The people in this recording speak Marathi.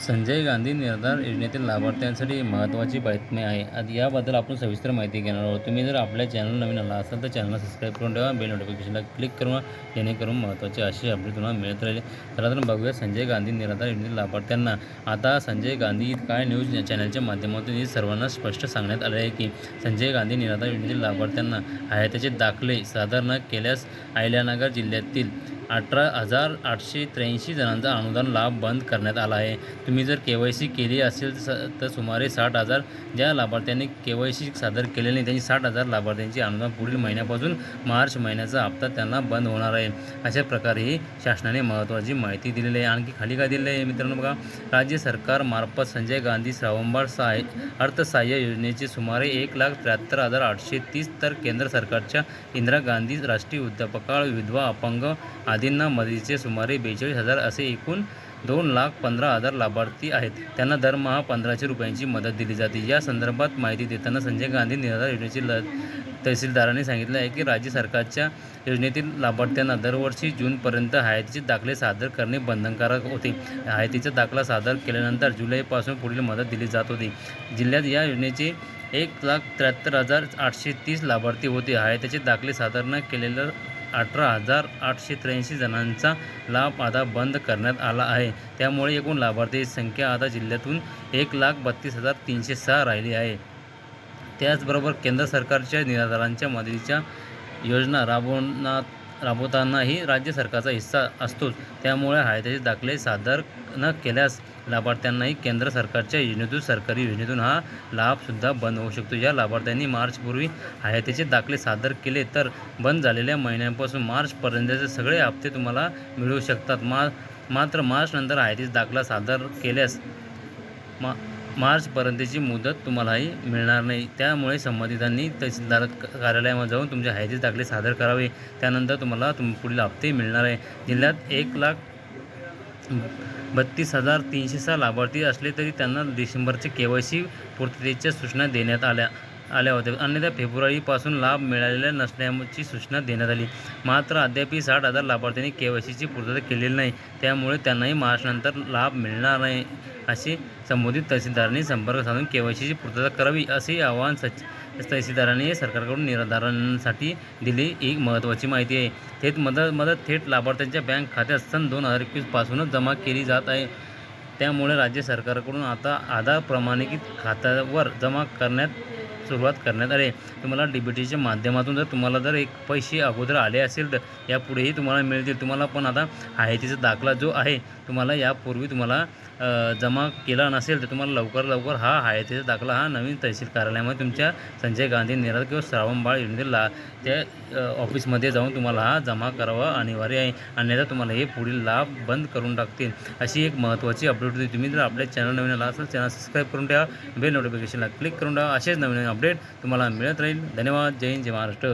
संजय गांधी निर्धार योजनेतील लाभार्थ्यांसाठी महत्त्वाची बातमी आहे. आज याबद्दल आपण सविस्तर माहिती घेणार आहोत. तुम्ही जर आपल्या चॅनल नवीन आला असाल तर चॅनलला सबस्क्राईब करून ठेवा. बेल नोटिफिकेशनला क्लिक करून जेणेकरून महत्त्वाचे असे अपडेट तुम्हाला मिळत राहील. चला तर बघूया संजय गांधी निराधार योजनेतील लाभार्थ्यांना. आता संजय गांधी काय न्यूज चॅनलच्या माध्यमातून हे सर्वांना स्पष्ट सांगण्यात आले आहे की संजय गांधी निराधार योजनेतील लाभार्थ्यांना हयातीचे दाखले सादर न केल्यास अहिल्यानगर जिल्ह्यातील अठरा हजार आठशे त्र्याऐंशी जणांचा अनुदान लाभ बंद करण्यात आला आहे. तुम्ही जर के वाय सी केली असेल स तर सुमारे साठ हजार ज्या लाभार्थ्यांनी के वाय सी सादर केलेली नाही त्यांनी साठ हजार लाभार्थ्यांची अनुदान पुढील महिन्यापासून मार्च महिन्याचा हप्ता त्यांना बंद होणार आहे. अशा प्रकारे ही शासनाने महत्त्वाची माहिती दिलेली आहे. आणखी खाली काय दिलेलं आहे मित्रांनो बघा. राज्य सरकारमार्फत संजय गांधी श्रावंबाळ सहाय्य अर्थसहाय्य योजनेचे सुमारे एक लाख त्र्याहत्तर हजार आठशे तीस तर केंद्र सरकारच्या इंदिरा गांधी राष्ट्रीय वृद्धापकाळ विधवा अपंग आदींना मदतीचे सुमारे बेचाळीस हजार असे एकूण दोन लाख पंधरा हजार लाभार्थी आहेत. त्यांना दरमहा पंधराशे रुपयांची मदत दिली जाते. या संदर्भात माहिती देताना संजय गांधी निराधार योजनेचे ल तहसीलदारांनी सांगितलं आहे की राज्य सरकारच्या योजनेतील लाभार्थ्यांना दरवर्षी जूनपर्यंत हयातीचे दाखले सादर करणे बंधनकारक होते. हयातीचा दाखला सादर केल्यानंतर जुलैपासून पुढील मदत दिली जात होती. जिल्ह्यात या योजनेचे एक लाख त्र्याहत्तर हजार आठशे तीस लाभार्थी होते. हयातीचे दाखले सादर न केलेलं अठरा हजार आठशे त्र्याऐंशी जणांचा लाभ आता बंद करण्यात आला आहे. त्यामुळे एकूण लाभार्थी संख्या आता जिल्ह्यातून एक लाख बत्तीस हजार तीनशे सहा राहिली आहे. त्याचबरोबर केंद्र सरकारच्या निराधारांच्या मदतीच्या योजना राबवण्यात राबवतानाही राज्य सरकारचा हिस्सा असतोच. त्यामुळे हायत्याचे दाखले सादर न केल्यास लाभार्थ्यांनाही केंद्र सरकारच्या योजनेतून सरकारी योजनेतून हा लाभसुद्धा बंद होऊ शकतो. या लाभार्थ्यांनी मार्चपूर्वी हयातीचे दाखले सादर केले तर बंद झालेल्या महिन्यांपासून मार्चपर्यंतचे सगळे हप्ते तुम्हाला मिळू शकतात. मा मात्र मार्चनंतर हयातीचा दाखला सादर केल्यास मा मार्चपर्यंतची मुदत तुम्हालाही मिळणार नाही. त्यामुळे संबंधितांनी तहसीलदार कार्यालयामध्ये जाऊन तुमचे हयातीचे दाखले सादर करावे. त्यानंतर तुम्हाला तुम पुढील हप्ते मिळणार आहे. जिल्ह्यात एक लाख बत्तीस हजार तीनशे सहा लाभार्थी असले तरी त्यांना डिसेंबरचे के वाय सी पूर्ततेच्या सूचना देण्यात आल्या. आल्या होत्या. अन्यथा फेब्रुवारीपासून लाभ मिळालेल्या नसल्याची सूचना देण्यात आली. मात्र अद्यापही साठ हजार लाभार्थ्यांनी के वाय सीची पूर्तता केलेली नाही. त्यामुळे त्यांनाही मार्चनंतर लाभ मिळणार नाही असे संबंधित तहसीलदारांनी संपर्क साधून के वाय सीची पूर्तता करावी असे आवाहन सच तहसीलदारांनी सरकारकडून निराधारांसाठी दिली एक महत्त्वाची माहिती आहे. थेट मदत मदत थेट लाभार्थ्यांच्या बँक खात्यात सन दोन हजार एकवीसपासूनच जमा केली जात आहे. त्यामुळे राज्य सरकारकडून आता आधार प्रमाणित खात्यावर जमा करण्यात सुरुवात करण्यात आली. तुम्हाला डी बी टीच्या माध्यमातून जर तुम्हाला जर एक पैसे अगोदर आले असेल तर यापुढेही तुम्हाला मिळतील. तुम्हाला पण आता हायतीचा दाखला जो आहे तुम्हाला यापूर्वी तुम्हाला जमा केला नसेल तर तुम्हाला लवकर लवकर हा हायतीचा दाखला. हा नवीन तहसील कार्यालयामध्ये तुमच्या संजय गांधी निराधार किंवा श्रावणबाळ योजनेला त्या ऑफिसमध्ये जाऊन तुम्हाला हा जमा करावा अनिवार्य आहे. अन्यथा तुम्हाला हे पुढील लाभ बंद करून टाकतील. अशी एक महत्त्वाची अपडेट होती. तुम्ही जर आपल्या चॅनल नवीन आला असेल चॅनल सबस्क्राईब करून ठेवा. बेल नोटिफिकेशनला क्लिक करून ठेवा. असेच नवीन नवीन अपडेट तुम्हाला मिळत राहील. धन्यवाद. जय हिंद. जय महाराष्ट्र.